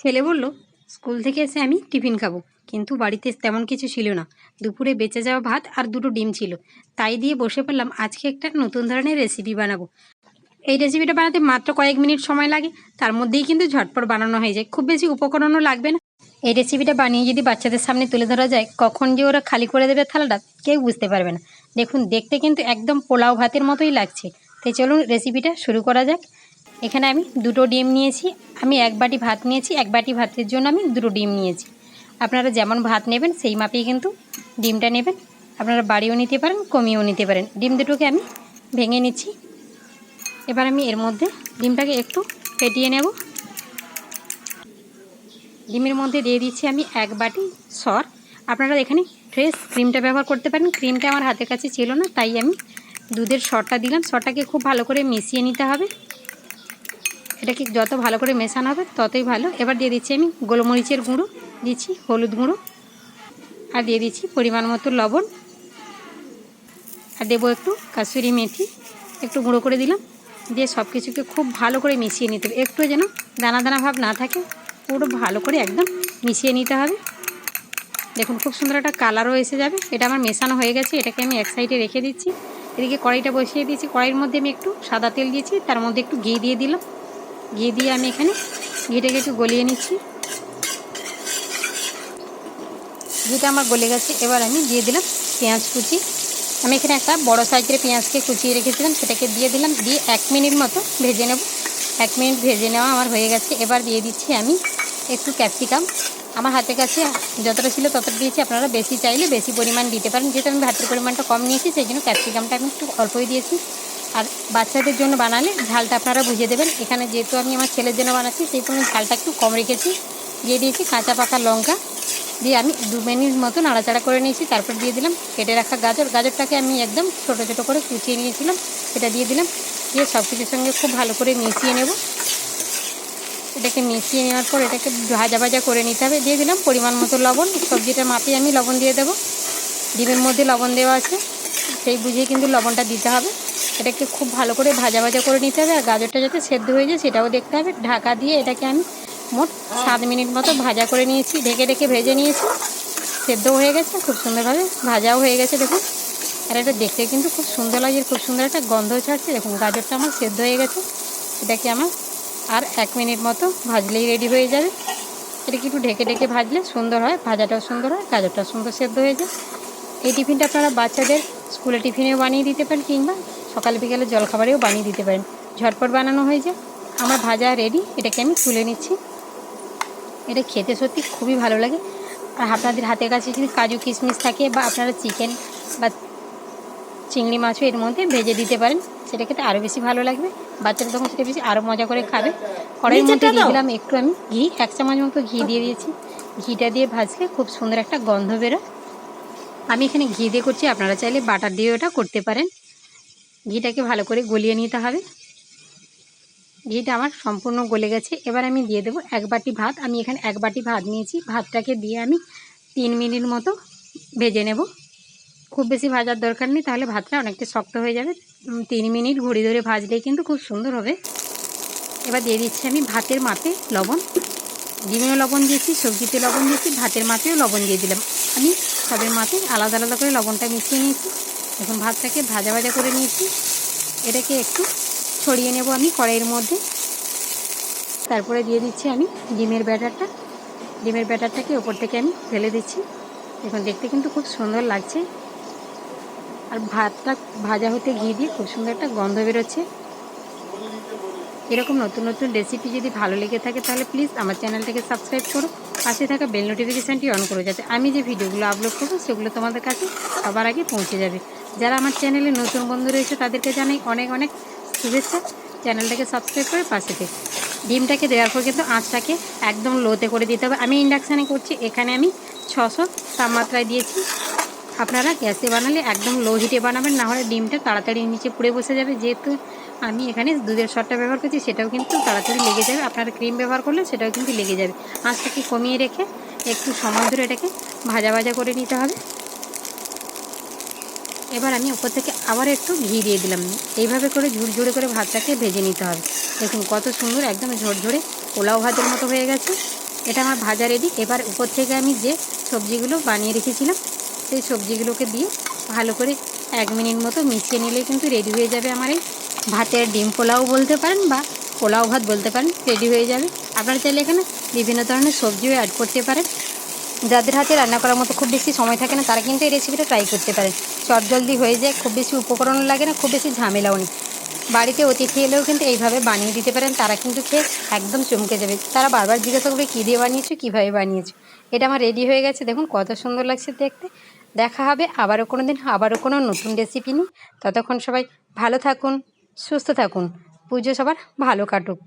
ছেলে বলল, স্কুল থেকে এসে আমি টিফিন খাব। কিন্তু বাড়িতে তেমন কিছু ছিল না। দুপুরে বেঁচে যাওয়া ভাত আর দুটো ডিম ছিল। তাই দিয়ে বসে পড়লাম, আজকে একটা নতুন ধরনের রেসিপি বানাবো। এই রেসিপিটা বানাতে মাত্র কয়েক মিনিট সময় লাগে। তার মধ্যেই কিন্তু ঝটপট বানানো হয়ে যায়। খুব বেশি উপকরণও লাগবে না। এই রেসিপিটা বানিয়ে যদি বাচ্চাদের সামনে তুলে ধরা যায়, কখন যে ওরা খালি করে দেবে থালাটা কেউ বুঝতে পারবে না। দেখুন, দেখতে কিন্তু একদম পোলাও ভাতের মতোই লাগছে। তাই চলুন রেসিপিটা শুরু করা যাক। এখানে আমি দুটো ডিম নিয়েছি। আমি এক বাটি ভাত নিয়েছি, এক বাটি ভাতের জন্য আমি দুটো ডিম নিয়েছি। আপনারা যেমন ভাত নেবেন, সেই মাপেই কিন্তু ডিমটা নেবেন। আপনারা বাড়িও নিতে পারেন, কমিয়েও নিতে পারেন। ডিম দুটোকে আমি ভেঙে নিচ্ছি। এবার আমি এর মধ্যে ডিমটাকে একটু ফেটিয়ে নেব। ডিমের মধ্যে দিয়ে দিচ্ছি আমি এক বাটি সর। আপনারা এখানে ফ্রেশ ক্রিমটা ব্যবহার করতে পারেন। ক্রিমটা আমার হাতের কাছে ছিল না, তাই আমি দুধের সরটা দিলাম। সরটাকে খুব ভালো করে মিশিয়ে নিতে হবে। এটাকে যত ভালো করে মেশানো হবে, ততই ভালো। এবার দিয়ে দিচ্ছি আমি গোলমরিচের গুঁড়ো, দিচ্ছি হলুদ গুঁড়ো, আর দিয়ে দিচ্ছি পরিমাণ মতো লবণ। আর দেবো একটু কাসুরি মেথি, একটু গুঁড়ো করে দিলাম। দিয়ে সব কিছুকে খুব ভালো করে মিশিয়ে নিতে হবে। একটু যেন দানা দানা ভাব না থাকে, পুরো ভালো করে একদম মিশিয়ে নিতে হবে। দেখুন খুব সুন্দর একটা কালারও এসে যাবে। এটা আমার মেশানো হয়ে গেছে, এটাকে আমি এক সাইডে রেখে দিচ্ছি। এদিকে কড়াইটা বসিয়ে দিয়েছি। কড়াইয়ের মধ্যে আমি একটু সাদা তেল দিয়েছি, তার মধ্যে একটু ঘি দিয়ে দিলাম। ঘি দিয়ে আমি এখানে ঘিটাকে একটু গলিয়ে নিচ্ছি। ঘিটা আমার গলে গেছে, এবার আমি দিয়ে দিলাম পেঁয়াজ কুচি। আমি এখানে একটা বড় সাইজের পেঁয়াজকে কুচিয়ে রেখেছিলাম, সেটাকে দিয়ে দিলাম, দিয়ে এক মিনিট মতো ভেজে নেব। এক মিনিট ভেজে নেওয়া আমার হয়ে গেছে, এবার দিয়ে দিচ্ছি আমি একটু ক্যাপসিকাম। আমার হাতের কাছে যতটা ছিল ততটা দিয়েছি, আপনারা বেশি চাইলে বেশি পরিমাণ দিতে পারেন। যেহেতু আমি ভাতের পরিমাণটা কম নিয়েছি, সেই জন্য ক্যাপসিকামটা আমি একটু অল্পই দিয়েছি। বাচ্চাদের জন্য বানালে ঝালটা আপনারা বুঝে দেবেন। এখানে যেহেতু আমি আমার ছেলের জন্য বানাচ্ছি সেই জন্য ঝালটা একটু কম রেখেছি। দিয়ে দিয়েছি কাঁচা পাকা লঙ্কা। দিয়ে আমি দু মিনিট মতো নাড়াচাড়া করে নিয়েছি, তারপর দিয়ে দিলাম কেটে রাখা গাজর। গাজরটাকে আমি একদম ছোটো ছোটো করে কুচিয়ে নিয়েছিলাম, সেটা দিয়ে দিলাম। দিয়ে সব কিছুর সঙ্গে খুব ভালো করে মিশিয়ে নেব। এটাকে মিশিয়ে নেওয়ার পর এটাকে ভাজা ভাজা করে নিতে হবে। দিয়ে দিলাম পরিমাণ মতো লবণ। সবজিটা মাপিয়ে আমি লবণ দিয়ে দেবো। ডিমের মধ্যে লবণ দেওয়া আছে, সেই বুঝিয়ে কিন্তু লবণটা দিতে হবে। এটাকে খুব ভালো করে ভাজা ভাজা করে নিতে হবে আর গাজরটা যাতে সেদ্ধ হয়ে যায় সেটাও দেখতে হবে। ঢাকা দিয়ে এটাকে আমি মোট সাত মিনিট মতো ভাজা করে নিয়েছি। ঢেকে ঢেকে ভেজে নিয়েছি। সেদ্ধও হয়ে গেছে, খুব সুন্দরভাবে ভাজাও হয়ে গেছে দেখুন। আর এটা দেখতে কিন্তু খুব সুন্দর লাগে, খুব সুন্দর একটা গন্ধ ছাড়ছে। দেখুন, গাজরটা আমার সেদ্ধ হয়ে গেছে। এটাকে আমার আর এক মিনিট মতো ভাজলেই রেডি হয়ে যাবে। এটাকে একটু ঢেকে ঢেকে ভাজলে সুন্দর হয়, ভাজাটাও সুন্দর হয়, গাজরটাও সুন্দর সেদ্ধ হয়ে যায়। এই টিফিনটা আপনারা বাচ্চাদের স্কুলে টিফিনেও বানিয়ে দিতে পারেন কিংবা সকাল বিকালে জলখাবারেও বানিয়ে দিতে পারেন। ঝটপট বানানো হয়ে যায় আমার ভাজা রেডি এটাকে আমি তুলে নিচ্ছি। এটা খেতে সত্যি খুবই ভালো লাগে। আর আপনাদের হাতের কাছে যদি কাজু কিশমিশ থাকে বা আপনারা চিকেন বা চিংড়ি মাছও এর মধ্যে ভেজে দিতে পারেন সেটা খেতে আরও বেশি ভালো লাগবে। বাচ্চারা তখন সেটা বেশি আরও মজা করে খাবে। কড়াইয়ের মধ্যে দিয়ে দিলাম একটু আমি ঘি এক চামচ মতো ঘি দিয়ে দিয়েছি। ঘিটা দিয়ে ভাজলে খুব সুন্দর একটা গন্ধ বেরোয়। আমি এখানে ঘি দিয়ে করছি আপনারা চাইলে বাটার দিয়েও এটা করতে পারেন। ঘিটাকে ভালো করে গলিয়ে নিতে হবে। ঘিটা আমার সম্পূর্ণ গলে গেছে। এবার আমি দিয়ে দেবো এক বাটি ভাত। আমি এখানে এক বাটি ভাত নিয়েছি। ভাতটাকে দিয়ে আমি তিন মিনিট মতো ভেজে নেব। খুব বেশি ভাজার দরকার নেই, তাহলে ভাতটা অনেকটা শক্ত হয়ে যাবে। তিন মিনিট ঘড়ি ধরে ভাজলেই কিন্তু খুব সুন্দর হবে। এবার দিয়ে দিচ্ছি আমি ভাতের মাপে লবণ। ডিমেও লবণ দিয়েছি, সবজিতে লবণ দিয়েছি, ভাতের মাপেও লবণ দিয়ে দিলাম। আমি সবের মাপে আলাদা আলাদা করে লবণটা মিশিয়ে নিয়েছি। এখন ভাতটাকে ভাজা ভাজা করে নিয়েছি। এটাকে একটু ছড়িয়ে নেব আমি কড়াইয়ের মধ্যে। তারপরে দিয়ে দিচ্ছি আমি ডিমের ব্যাটারটা। ডিমের ব্যাটারটাকে ওপর থেকে আমি ফেলে দিচ্ছি। এখন দেখতে কিন্তু খুব সুন্দর লাগছে। আর ভাতটা ভাজা হতে ঘি দিয়ে খুব সুন্দর একটা গন্ধ বেরোচ্ছে। এরকম নতুন নতুন রেসিপি যদি ভালো লেগে থাকে তাহলে প্লিজ আমার চ্যানেলটাকে সাবস্ক্রাইব করো। পাশে থাকা বেল নোটিফিকেশানটি অন করো যাতে আমি যে ভিডিওগুলো আপলোড করব সেগুলো তোমাদের কাছে সবার আগে পৌঁছে যাবে। যারা আমার চ্যানেলে নতুন বন্ধু রয়েছে, তাদেরকে জানাই অনেক অনেক শুভেচ্ছা। চ্যানেলটাকে সাবস্ক্রাইব করে পাশে থেকে। ডিমটাকে দেওয়ার পর কিন্তু আঁচটাকে একদম লোতে করে দিতে হবে। আমি ইন্ডাকশানে করছি, এখানে আমি ছশো তাপমাত্রায় দিয়েছি। আপনারা গ্যাসে বানালে একদম লো হিটে বানাবেন, না হলে ডিমটা তাড়াতাড়ি নিচে পুড়ে বসে যাবে। যেহেতু আমি এখানে দুধের শটটা ব্যবহার করছি, সেটাও কিন্তু তাড়াতাড়ি লেগে যাবে। আপনারা ক্রিম ব্যবহার করলে সেটাও কিন্তু লেগে যাবে। আঁচটাকে কমিয়ে রেখে একটু সময় ধরে এটাকে ভাজা ভাজা করে নিতে হবে। এবার আমি উপর থেকে আবার একটু ঘি দিয়ে দিলাম। এইভাবে করে ঝুরঝুরে করে ভাতটাকে ভেজে নিতে হবে। দেখুন কত সুন্দর একদম ঝরঝরে পোলাও ভাতের মতো হয়ে গেছে। এটা আমার ভাজা রেডি এবার উপর থেকে আমি যে সবজিগুলো বানিয়ে রেখেছিলাম, সেই সবজিগুলোকে দিয়ে ভালো করে এক মিনিট মতো মিশিয়ে নিলে কিন্তু রেডি হয়ে যাবে আমার এই ভাতের ডিম পোলাও বলতে পারেন বা পোলাও ভাত বলতে পারেন রেডি হয়ে যাবে। আপনারা চাইলে এখানে বিভিন্ন ধরনের সবজিও অ্যাড করতে পারেন। যাদের হাতে রান্না করার মতো খুব বেশি সময় থাকে না, তারা কিন্তু এই রেসিপিটা ট্রাই করতে পারেন চটজলদি হয়ে যায়, খুব বেশি উপকরণ লাগে না, খুব বেশি ঝামেলাও নেই। বাড়িতে অতিথি এলেও কিন্তু এইভাবে বানিয়ে দিতে পারেন, তারা কিন্তু খেয়ে একদম চমকে যাবে। তারা বারবার জিজ্ঞাসা করবে, কী দিয়ে বানিয়েছো, কীভাবে বানিয়েছো? এটা আমার রেডি হয়ে গেছে, দেখুন কত সুন্দর লাগছে দেখতে। দেখা হবে আবারও কোনো দিন আবারও কোনো নতুন রেসিপি নিই ততক্ষণ সবাই ভালো থাকুন, সুস্থ থাকুন। পুজো সবার ভালো কাটুক।